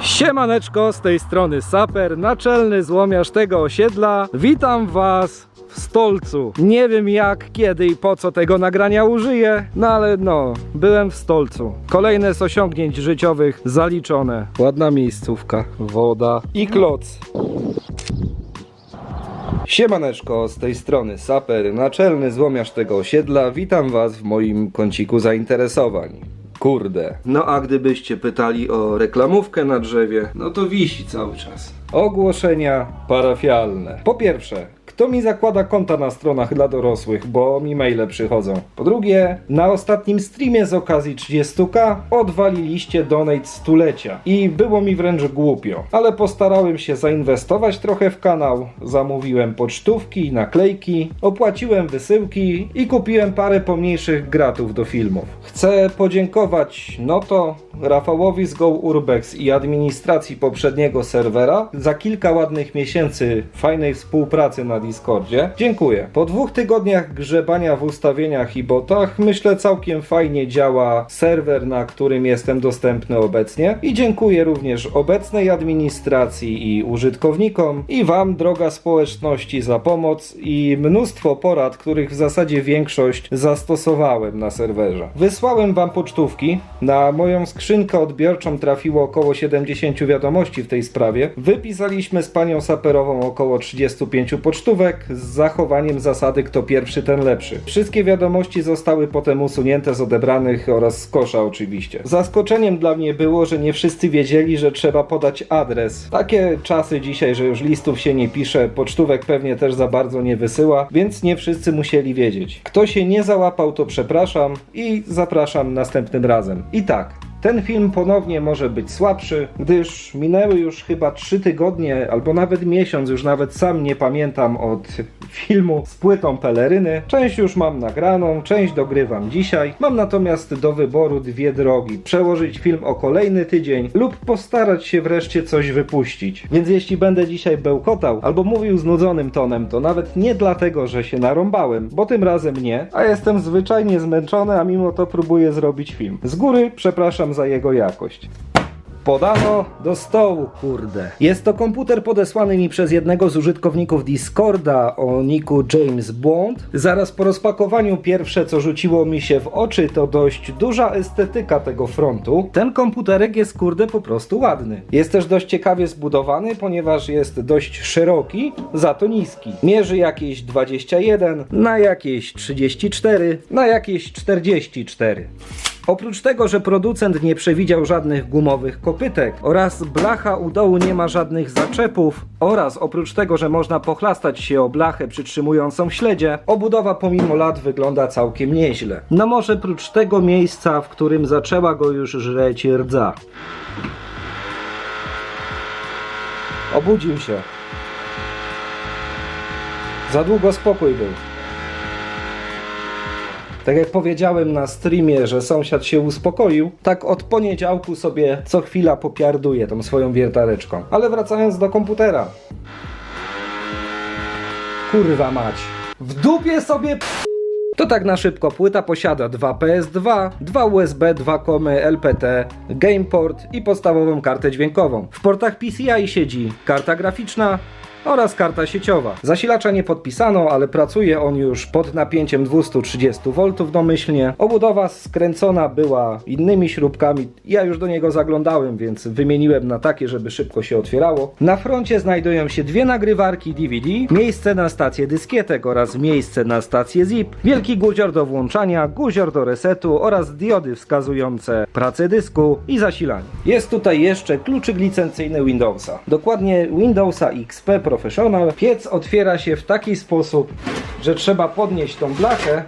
Siemaneczko, z tej strony Saper, naczelny złomiarz tego osiedla. Witam Was w Stolcu. Nie wiem jak, kiedy i po co tego nagrania użyję, no ale no, byłem w Stolcu. Kolejne z osiągnięć życiowych zaliczone. Ładna miejscówka, woda i kloc. Siemaneczko, z tej strony Saper, naczelny złomiarz tego osiedla. Witam Was w moim kąciku zainteresowań. Kurde. No a gdybyście pytali o reklamówkę na drzewie, no to wisi cały czas. Ogłoszenia parafialne. Po pierwsze, kto mi zakłada konta na stronach dla dorosłych, bo mi maile przychodzą. Po drugie, na ostatnim streamie z okazji 30k odwaliliście donate stulecia i było mi wręcz głupio, ale postarałem się zainwestować trochę w kanał, zamówiłem pocztówki, naklejki, opłaciłem wysyłki i kupiłem parę pomniejszych gratów do filmów. Chcę podziękować Noto, Rafałowi z Go Urbex i administracji poprzedniego serwera za kilka ładnych miesięcy fajnej współpracy na Discordzie. Dziękuję. Po dwóch tygodniach grzebania w ustawieniach i botach myślę całkiem fajnie działa serwer, na którym jestem dostępny obecnie i dziękuję również obecnej administracji i użytkownikom i Wam droga społeczności za pomoc i mnóstwo porad, których w zasadzie większość zastosowałem na serwerze. Wysłałem Wam pocztówki, na moją skrzynkę odbiorczą trafiło około 70 wiadomości w tej sprawie. Wypisaliśmy z panią Saperową około 35 pocztówek z zachowaniem zasady kto pierwszy ten lepszy. Wszystkie wiadomości zostały potem usunięte z odebranych oraz z kosza oczywiście. Zaskoczeniem dla mnie było, że nie wszyscy wiedzieli, że trzeba podać adres. Takie czasy dzisiaj, że już listów się nie pisze, pocztówek pewnie też za bardzo nie wysyła, więc nie wszyscy musieli wiedzieć. Kto się nie załapał, to przepraszam i zapraszam następnym razem. I tak. Ten film ponownie może być słabszy, gdyż minęły już chyba 3 tygodnie, albo nawet miesiąc, już nawet sam nie pamiętam od filmu z płytą peleryny. Część już mam nagraną, część dogrywam dzisiaj. Mam natomiast do wyboru dwie drogi: przełożyć film o kolejny tydzień lub postarać się wreszcie coś wypuścić. Więc jeśli będę dzisiaj bełkotał albo mówił znudzonym tonem, to nawet nie dlatego, że się narąbałem, bo tym razem nie, a jestem zwyczajnie zmęczony, a mimo to próbuję zrobić film. Z góry przepraszam za jego jakość. Podano do stołu, kurde. Jest to komputer podesłany mi przez jednego z użytkowników Discorda o niku James Bond. Zaraz po rozpakowaniu pierwsze co rzuciło mi się w oczy to dość duża estetyka tego frontu. Ten komputerek jest kurde po prostu ładny. Jest też dość ciekawie zbudowany, ponieważ jest dość szeroki, za to niski. Mierzy jakieś 21, na jakieś 34, na jakieś 44. Oprócz tego, że producent nie przewidział żadnych gumowych kopytek oraz blacha u dołu nie ma żadnych zaczepów oraz oprócz tego, że można pochlastać się o blachę przytrzymującą śledzie, obudowa pomimo lat wygląda całkiem nieźle. No może prócz tego miejsca, w którym zaczęła go już żreć rdza. Obudził się. Za długo spokój był. Tak jak powiedziałem na streamie, że sąsiad się uspokoił, tak od poniedziałku sobie co chwila popiarduję tą swoją wiertareczką. Ale wracając do komputera. Kurwa mać. W dupie sobie to tak na szybko płyta posiada dwa PS2, dwa USB, dwa komy LPT, GamePort i podstawową kartę dźwiękową. W portach PCI siedzi karta graficzna oraz karta sieciowa. Zasilacza nie podpisano, ale pracuje on już pod napięciem 230 V domyślnie. Obudowa skręcona była innymi śrubkami. Ja już do niego zaglądałem, więc wymieniłem na takie, żeby szybko się otwierało. Na froncie znajdują się dwie nagrywarki DVD, miejsce na stację dyskietek oraz miejsce na stację ZIP, wielki guzior do włączania, guzior do resetu oraz diody wskazujące pracę dysku i zasilanie. Jest tutaj jeszcze kluczyk licencyjny Windowsa. Dokładnie Windowsa XP Professional. Piec otwiera się w taki sposób, że trzeba podnieść tą blachę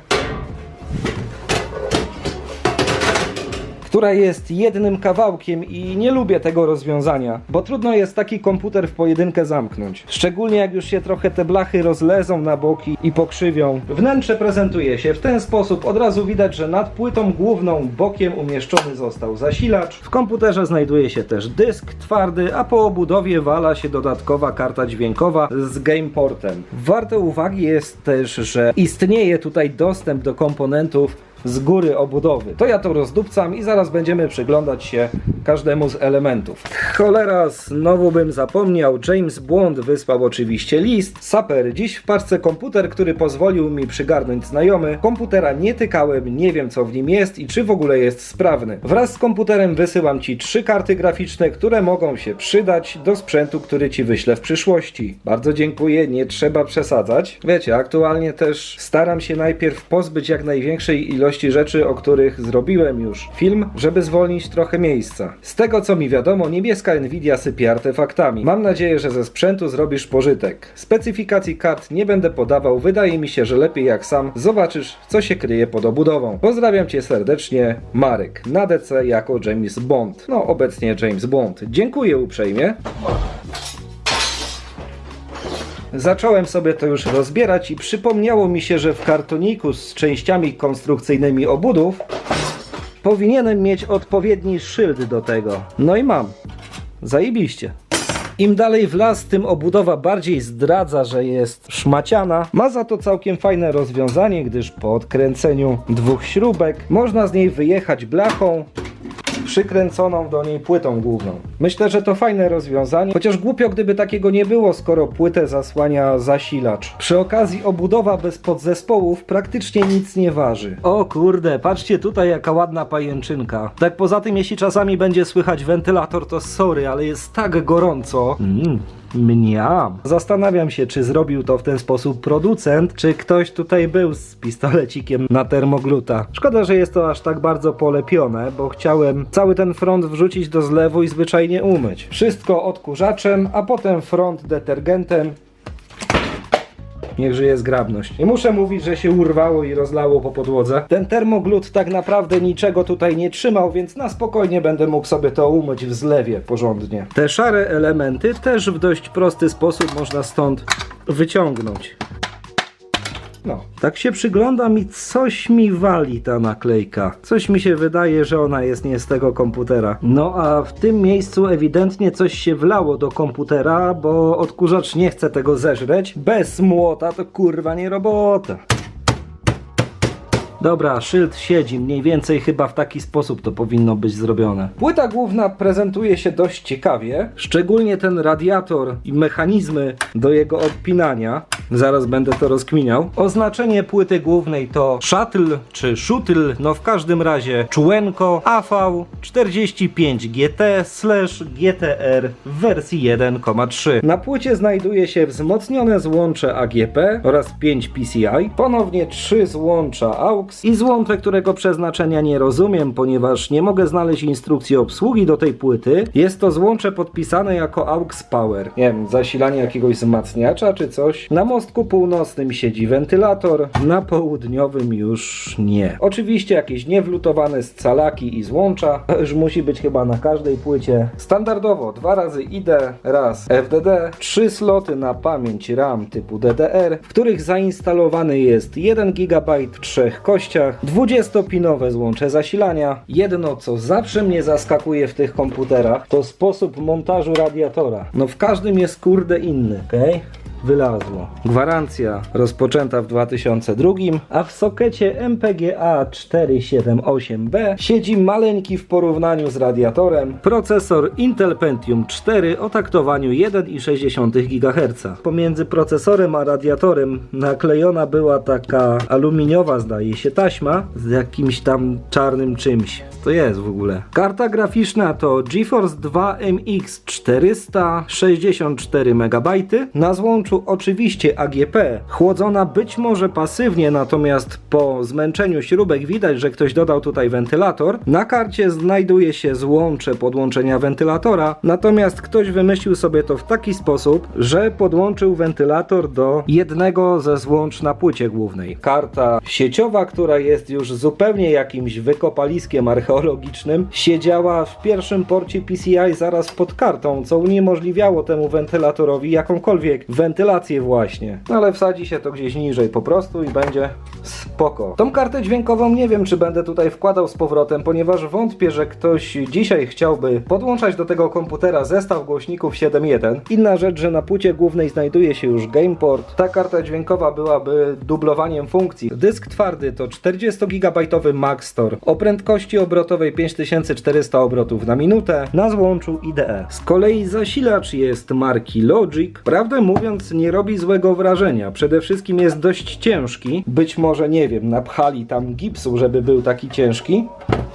która jest jednym kawałkiem i nie lubię tego rozwiązania, bo trudno jest taki komputer w pojedynkę zamknąć. Szczególnie jak już się trochę te blachy rozlezą na boki i pokrzywią. Wnętrze prezentuje się w ten sposób. Od razu widać, że nad płytą główną bokiem umieszczony został zasilacz. W komputerze znajduje się też dysk twardy, a po obudowie wala się dodatkowa karta dźwiękowa z gameportem. Warte uwagi jest też, że istnieje tutaj dostęp do komponentów z góry obudowy. To ja to rozdupcam i zaraz będziemy przyglądać się każdemu z elementów. Cholera, znowu bym zapomniał. James Bond wysłał oczywiście list. Saper, dziś w parce komputer, który pozwolił mi przygarnąć znajomy. Komputera nie tykałem, nie wiem co w nim jest i czy w ogóle jest sprawny. Wraz z komputerem wysyłam ci trzy karty graficzne, które mogą się przydać do sprzętu, który ci wyślę w przyszłości. Bardzo dziękuję, nie trzeba przesadzać. Wiecie, aktualnie też staram się najpierw pozbyć jak największej ilości rzeczy, o których zrobiłem już film, żeby zwolnić trochę miejsca. Z tego co mi wiadomo, niebieska Nvidia sypie artefaktami. Mam nadzieję, że ze sprzętu zrobisz pożytek. Specyfikacji kart nie będę podawał, wydaje mi się, że lepiej jak sam zobaczysz, co się kryje pod obudową. Pozdrawiam cię serdecznie, Marek, na DC jako James Bond. No, obecnie James Bond. Dziękuję uprzejmie. Zacząłem sobie to już rozbierać i przypomniało mi się, że w kartoniku z częściami konstrukcyjnymi obudów powinienem mieć odpowiedni szyld do tego. No i mam. Zajebiście. Im dalej w las, tym obudowa bardziej zdradza, że jest szmaciana. Ma za to całkiem fajne rozwiązanie, gdyż po odkręceniu dwóch śrubek można z niej wyjechać blachą przykręconą do niej płytą główną. Myślę, że to fajne rozwiązanie, chociaż głupio gdyby takiego nie było, skoro płytę zasłania zasilacz. Przy okazji obudowa bez podzespołów praktycznie nic nie waży. O kurde, patrzcie tutaj jaka ładna pajęczynka. Tak poza tym, jeśli czasami będzie słychać wentylator, to sorry, ale jest tak gorąco. Mm. Mniam. Zastanawiam się, czy zrobił to w ten sposób producent, czy ktoś tutaj był z pistolecikiem na termogluta. Szkoda, że jest to aż tak bardzo polepione, bo chciałem cały ten front wrzucić do zlewu i zwyczajnie umyć. Wszystko odkurzaczem, a potem front detergentem Niech żyje zgrabność. Nie muszę mówić, że się urwało i rozlało po podłodze. Ten termoglut tak naprawdę niczego tutaj nie trzymał, więc na spokojnie będę mógł sobie to umyć w zlewie porządnie. Te szare elementy też w dość prosty sposób można stąd wyciągnąć. No, tak się przyglądam i coś mi wali ta naklejka. Coś mi się wydaje, że ona jest nie z tego komputera. No a w tym miejscu ewidentnie coś się wlało do komputera, bo odkurzacz nie chce tego zeżreć. Bez młota to kurwa nie robota. Dobra, szyld siedzi, mniej więcej chyba w taki sposób to powinno być zrobione. Płyta główna prezentuje się dość ciekawie, szczególnie ten radiator i mechanizmy do jego odpinania. Zaraz będę to rozkminiał. Oznaczenie płyty głównej to shuttle czy shuttle, no w każdym razie człenko AV 45 GT slash GTR w wersji 1,3. Na płycie znajduje się wzmocnione złącze AGP oraz 5 PCI, ponownie 3 złącza AUX i złącze, którego przeznaczenia nie rozumiem, ponieważ nie mogę znaleźć instrukcji obsługi do tej płyty. Jest to złącze podpisane jako AUX Power. Nie wiem, zasilanie jakiegoś wzmacniacza czy coś. Na mostku północnym siedzi wentylator, na południowym już nie. Oczywiście jakieś niewlutowane scalaki i złącza. Już musi być chyba na każdej płycie. Standardowo dwa razy ID, raz FDD, trzy sloty na pamięć RAM typu DDR, w których zainstalowany jest 1 GB trzech kościach, 20-pinowe złącze zasilania. Jedno co zawsze mnie zaskakuje w tych komputerach to sposób montażu radiatora. No w każdym jest kurde inny, okej? Wylazło. Gwarancja rozpoczęta w 2002, a w sokecie MPGA 478B siedzi maleńki w porównaniu z radiatorem procesor Intel Pentium 4 o taktowaniu 1,6 GHz. Pomiędzy procesorem a radiatorem naklejona była taka aluminiowa, zdaje się, taśma z jakimś tam czarnym czymś. To jest w ogóle. Karta graficzna to GeForce 2 MX 464 MB. Na złączu oczywiście AGP, chłodzona być może pasywnie, natomiast po zmęczeniu śrubek widać, że ktoś dodał tutaj wentylator. Na karcie znajduje się złącze podłączenia wentylatora, natomiast ktoś wymyślił sobie to w taki sposób, że podłączył wentylator do jednego ze złącz na płycie głównej. Karta sieciowa, która jest już zupełnie jakimś wykopaliskiem archeologicznym archeologicznym, siedziała w pierwszym porcie PCI zaraz pod kartą, co uniemożliwiało temu wentylatorowi jakąkolwiek wentylację właśnie. No ale wsadzi się to gdzieś niżej po prostu i będzie spoko. Tą kartę dźwiękową nie wiem, czy będę tutaj wkładał z powrotem, ponieważ wątpię, że ktoś dzisiaj chciałby podłączać do tego komputera zestaw głośników 7.1. Inna rzecz, że na płycie głównej znajduje się już GamePort. Ta karta dźwiękowa byłaby dublowaniem funkcji. Dysk twardy to 40 GB Maxtor o prędkości obrotowej 5400 obrotów na minutę na złączu IDE. Z kolei zasilacz jest marki Logic. Prawdę mówiąc, nie robi złego wrażenia. Przede wszystkim jest dość ciężki. Być może, nie wiem, napchali tam gipsu, żeby był taki ciężki.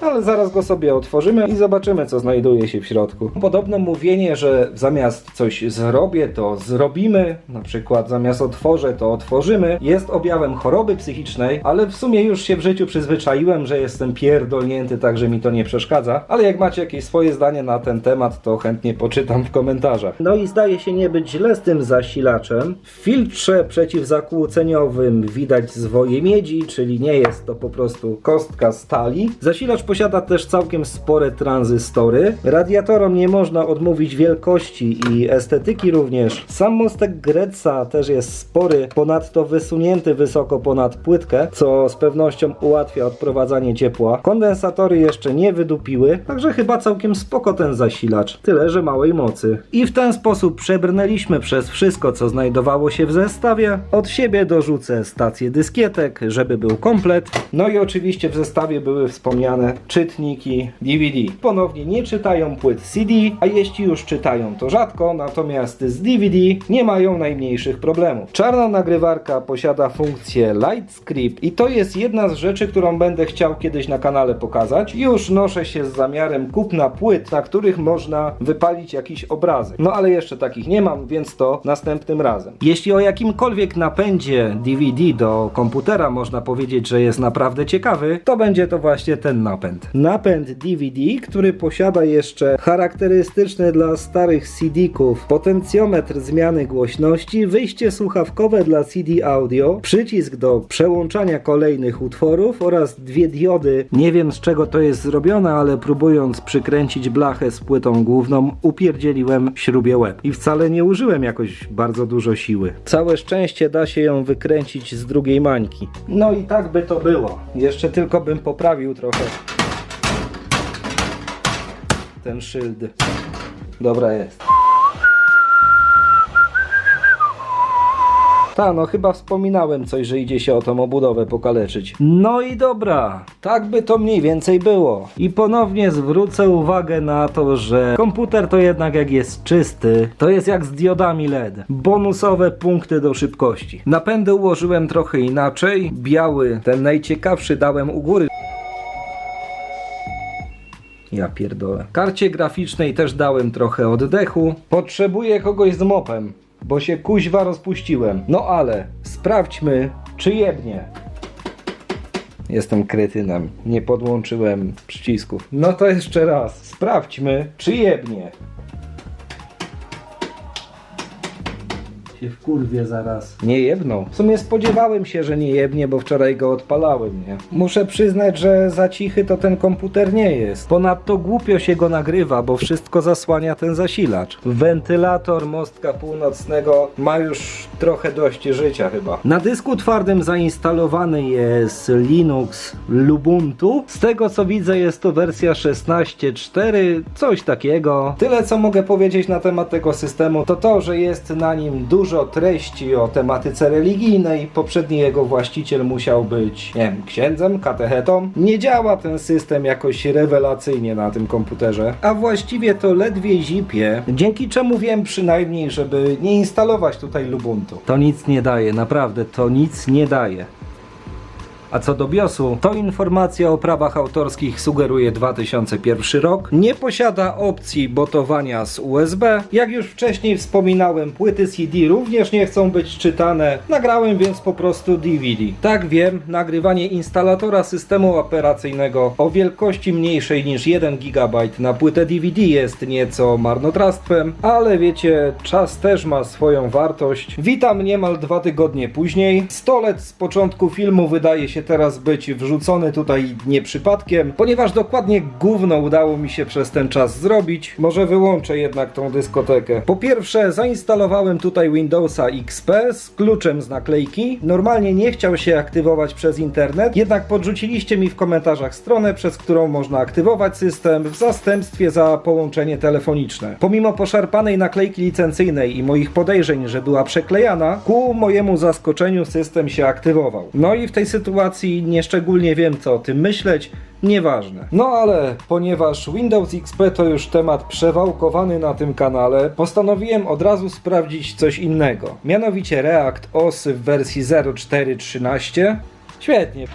Ale zaraz go sobie otworzymy i zobaczymy, co znajduje się w środku. Podobno mówienie, że zamiast coś zrobię, to zrobimy, na przykład zamiast otworzę, to otworzymy, jest objawem choroby psychicznej, ale w sumie już się w życiu przyzwyczaiłem, że jestem pierdolnięty, także mi to nie przeszkadza. Ale jak macie jakieś swoje zdanie na ten temat, to chętnie poczytam w komentarzach. No i zdaje się nie być źle z tym zasilaczem. W filtrze przeciwzakłóceniowym widać zwoje miedzi, czyli nie jest to po prostu kostka stali. Zasilacz posiada też całkiem spore tranzystory. Radiatorom nie można odmówić wielkości i estetyki również. Sam mostek Greca też jest spory, ponadto wysunięty wysoko ponad płytkę, co z pewnością ułatwia odprowadzanie ciepła. Kondensatory jeszcze nie wydupiły, także chyba całkiem spoko ten zasilacz. Tyle, że małej mocy. I w ten sposób przebrnęliśmy przez wszystko, co znajdowało się w zestawie. Od siebie dorzucę stację dyskietek, żeby był komplet. No i oczywiście w zestawie były wspomniane czytniki DVD. Ponownie nie czytają płyt CD, a jeśli już czytają to rzadko, natomiast z DVD nie mają najmniejszych problemów. Czarna nagrywarka posiada funkcję Light Script i to jest jedna z rzeczy, którą będę chciał kiedyś na kanale pokazać. Już noszę się z zamiarem kupna płyt, na których można wypalić jakiś obrazek. No ale jeszcze takich nie mam, więc to następnym razem. Jeśli o jakimkolwiek napędzie DVD do komputera można powiedzieć, że jest naprawdę ciekawy, to będzie to właśnie ten napęd. Napęd DVD, który posiada jeszcze charakterystyczny dla starych CD-ków potencjometr zmiany głośności, wyjście słuchawkowe dla CD audio, przycisk do przełączania kolejnych utworów oraz dwie diody. Nie wiem z czego to jest zrobione, ale próbując przykręcić blachę z płytą główną, upierdzieliłem śrubie łeb. I wcale nie użyłem jakoś bardzo dużo siły. Całe szczęście da się ją wykręcić z drugiej mańki. No i tak by to było. Jeszcze tylko bym poprawił trochę ten szyld. Dobra jest. Ta, no chyba wspominałem coś, że idzie się o tą obudowę pokaleczyć. No i dobra, tak by to mniej więcej było. I ponownie zwrócę uwagę na to, że komputer to jednak jak jest czysty, to jest jak z diodami LED. Bonusowe punkty do szybkości. Napędy ułożyłem trochę inaczej. Biały, ten najciekawszy dałem u góry. Ja pierdolę. Karcie graficznej też dałem trochę oddechu. Potrzebuję kogoś z mopem, bo się kuźwa rozpuściłem. No ale sprawdźmy, czy jebnie. Jestem kretynem. Nie podłączyłem przycisków. No to jeszcze raz. Sprawdźmy, czy jebnie. Się w kurwie zaraz. Nie jebną. W sumie spodziewałem się, że nie jebnie, bo wczoraj go odpalałem, nie? Muszę przyznać, że za cichy to ten komputer nie jest. Ponadto głupio się go nagrywa, bo wszystko zasłania ten zasilacz. Wentylator mostka północnego ma już trochę dość życia chyba. Na dysku twardym zainstalowany jest Linux Lubuntu. Z tego co widzę jest to wersja 16.4, coś takiego. Tyle co mogę powiedzieć na temat tego systemu to to, że jest na nim dużo treści o tematyce religijnej. Poprzedni jego właściciel musiał być, nie wiem, księdzem, katechetą. Nie działa ten system jakoś rewelacyjnie na tym komputerze, a właściwie to ledwie zipie, dzięki czemu wiem przynajmniej, żeby nie instalować tutaj Lubuntu. To nic nie daje, naprawdę, to nic nie daje. A co do BIOSu, to informacja o prawach autorskich sugeruje 2001 rok. Nie posiada opcji botowania z USB. Jak już wcześniej wspominałem, płyty CD również nie chcą być czytane. Nagrałem więc po prostu DVD. Tak wiem, nagrywanie instalatora systemu operacyjnego o wielkości mniejszej niż 1 GB na płytę DVD jest nieco marnotrawstwem, ale wiecie, czas też ma swoją wartość. Witam niemal dwa tygodnie później. Stolec z początku filmu wydaje się się teraz być wrzucony tutaj nie przypadkiem, ponieważ dokładnie gówno udało mi się przez ten czas zrobić. Może wyłączę jednak tą dyskotekę. Po pierwsze, zainstalowałem tutaj Windowsa XP z kluczem z naklejki. Normalnie nie chciał się aktywować przez internet, jednak podrzuciliście mi w komentarzach stronę, przez którą można aktywować system w zastępstwie za połączenie telefoniczne. Pomimo poszarpanej naklejki licencyjnej i moich podejrzeń, że była przeklejana, ku mojemu zaskoczeniu system się aktywował. No i w tej sytuacji nieszczególnie wiem co o tym myśleć, Nieważne. No ale ponieważ Windows XP to już temat przewałkowany na tym kanale, postanowiłem od razu sprawdzić coś innego. Mianowicie React OS w wersji 0.4.13. Świetnie.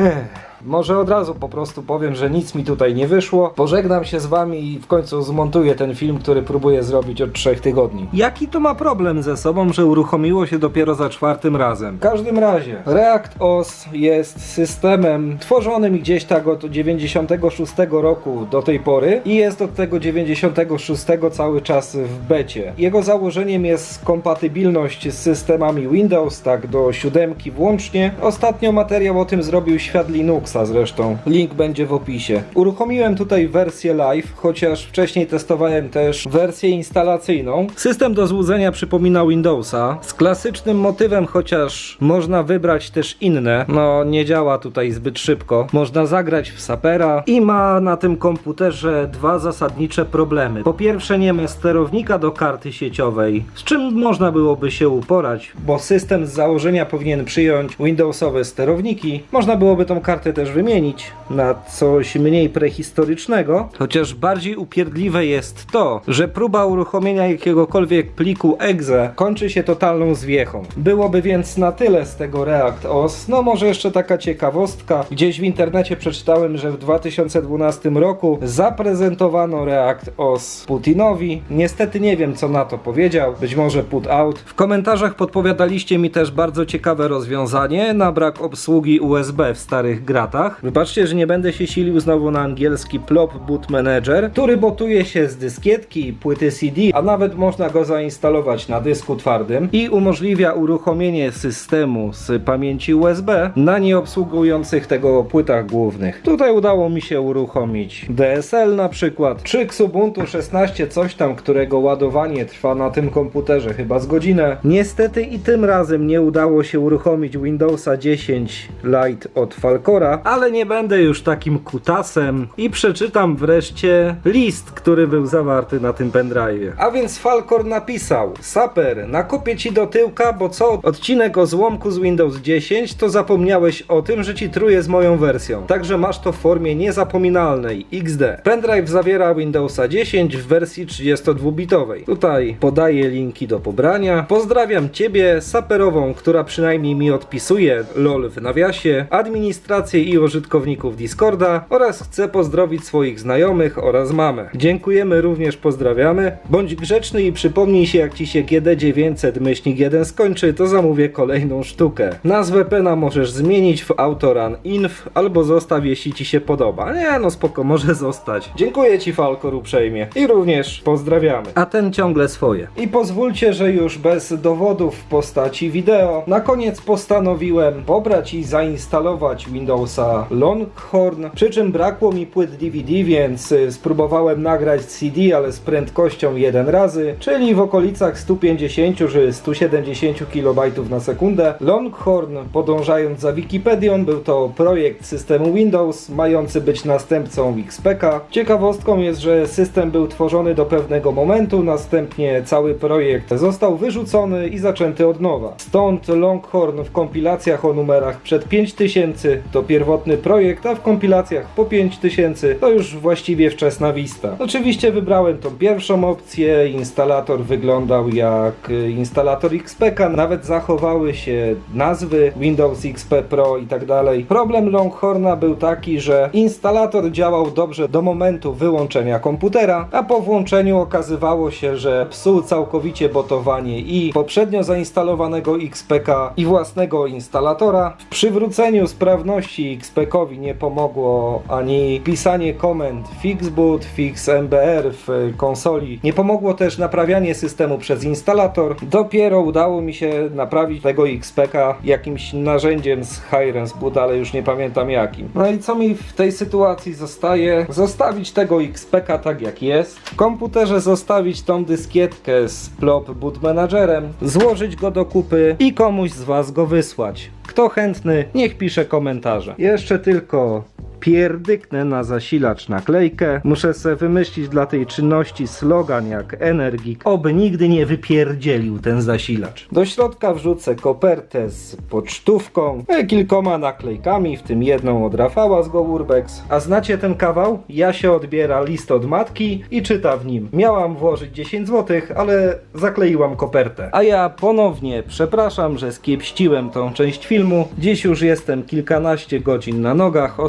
Ech. Może od razu po prostu powiem, że nic mi tutaj nie wyszło. Pożegnam się z wami i w końcu zmontuję ten film, który próbuję zrobić od trzech tygodni. Jaki to ma problem ze sobą, że uruchomiło się dopiero za czwartym razem? W każdym razie, React OS jest systemem tworzonym gdzieś tak od 96 roku do tej pory i jest od tego 96 cały czas w becie. Jego założeniem jest kompatybilność z systemami Windows, tak do siódemki włącznie. Ostatnio materiał o tym zrobił świat Zresztą. Link będzie w opisie. Uruchomiłem tutaj wersję live, chociaż wcześniej testowałem też wersję instalacyjną. System do złudzenia przypomina Windowsa z klasycznym motywem, chociaż można wybrać też inne. No nie działa tutaj zbyt szybko. Można zagrać w sapera i ma na tym komputerze dwa zasadnicze problemy. Po pierwsze nie ma sterownika do karty sieciowej, z czym można byłoby się uporać, bo system z założenia powinien przyjąć Windowsowe sterowniki. Można byłoby tą kartę też wymienić na coś mniej prehistorycznego, chociaż bardziej upierdliwe jest to, że próba uruchomienia jakiegokolwiek pliku exe kończy się totalną zwiechą. Byłoby więc na tyle z tego React OS. No może jeszcze taka ciekawostka. Gdzieś w internecie przeczytałem, że w 2012 roku zaprezentowano React OS Putinowi. Niestety nie wiem co na to powiedział. Być może put out. W komentarzach podpowiadaliście mi też bardzo ciekawe rozwiązanie na brak obsługi USB w starych gratach. Wybaczcie, że nie będę się silił znowu na angielski Plop Boot Manager, który botuje się z dyskietki, płyty CD, a nawet można go zainstalować na dysku twardym i umożliwia uruchomienie systemu z pamięci USB na nieobsługujących tego płytach głównych. Tutaj udało mi się uruchomić DSL na przykład, czy Ubuntu 16 coś tam, którego ładowanie trwa na tym komputerze chyba z godzinę. Niestety i tym razem nie udało się uruchomić Windowsa 10 Lite od Falcora, ale nie będę już takim kutasem i przeczytam wreszcie list, który był zawarty na tym pendrive. A więc Falcor napisał: Saper, nakupię ci do tyłka, bo co odcinek o złomku z Windows 10, to zapomniałeś o tym, że ci truje z moją wersją. Także masz to w formie niezapominalnej XD. Pendrive zawiera Windowsa 10 w wersji 32-bitowej. Tutaj podaję linki do pobrania. Pozdrawiam ciebie, saperową, która przynajmniej mi odpisuje LOL w nawiasie, administrację i użytkowników Discorda oraz chcę pozdrowić swoich znajomych oraz mamę. Dziękujemy również, pozdrawiamy. Bądź grzeczny i przypomnij się jak ci się GD900 myślnik 1 skończy, to zamówię kolejną sztukę. Nazwę pena możesz zmienić w autoran inf albo zostaw jeśli ci się podoba. Nie no spoko, może zostać. Dziękuję ci Falkor uprzejmie i również pozdrawiamy. A ten ciągle swoje. I pozwólcie, że już bez dowodów w postaci wideo na koniec postanowiłem pobrać i zainstalować Windowsa Longhorn, przy czym brakło mi płyt DVD, więc y, spróbowałem nagrać CD, ale z prędkością 1 razy, czyli w okolicach 150 czy 170 kB na sekundę. Longhorn, podążając za Wikipedią, był to projekt systemu Windows, mający być następcą XPK. Ciekawostką jest, że system był tworzony do pewnego momentu, następnie cały projekt został wyrzucony i zaczęty od nowa. Stąd Longhorn w kompilacjach o numerach przed 5000 to pierwotny projekt, a w kompilacjach po 5000 to już właściwie wczesna Vista. Oczywiście wybrałem tą pierwszą opcję, instalator wyglądał jak y, instalator XPK, nawet zachowały się nazwy Windows XP Pro i tak dalej. Problem Longhorna był taki, że instalator działał dobrze do momentu wyłączenia komputera, a po włączeniu okazywało się, że psuł całkowicie botowanie i poprzednio zainstalowanego XPK i własnego instalatora. W przywróceniu sprawności tegowi XPEC-owi nie pomogło ani pisanie komend fixboot, fixmbr w konsoli. Nie pomogło też naprawianie systemu przez instalator. Dopiero udało mi się naprawić tego XPEC-a jakimś narzędziem z Hirens Boot, ale już nie pamiętam jakim. No i co mi w tej sytuacji zostaje? Zostawić tego XPEC-a tak jak jest. W komputerze zostawić tą dyskietkę z plop boot managerem, złożyć go do kupy i komuś z Was go wysłać. Kto chętny, niech pisze komentarze. Jeszcze tylko pierdyknę na zasilacz naklejkę. Muszę sobie wymyślić dla tej czynności slogan jak Energik, oby nigdy nie wypierdzielił ten zasilacz. Do środka wrzucę kopertę z pocztówką, e, kilkoma naklejkami, w tym jedną od Rafała z Go Urbex. A znacie ten kawał? Ja się odbiera list od matki i czyta w nim. Miałam włożyć 10 zł, ale zakleiłam kopertę. A ja ponownie przepraszam, że skiepściłem tą część filmu. Dziś już jestem kilkanaście godzin na nogach.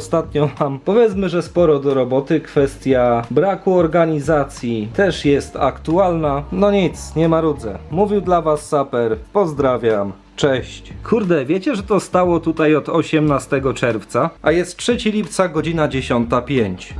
Ostatnio mam powiedzmy, że sporo do roboty. Kwestia braku organizacji też jest aktualna. No nic, nie marudzę. Mówił dla Was Saper. Pozdrawiam. Cześć. Kurde, wiecie, że to stało tutaj od 18 czerwca, a jest 3 lipca, godzina 10.05.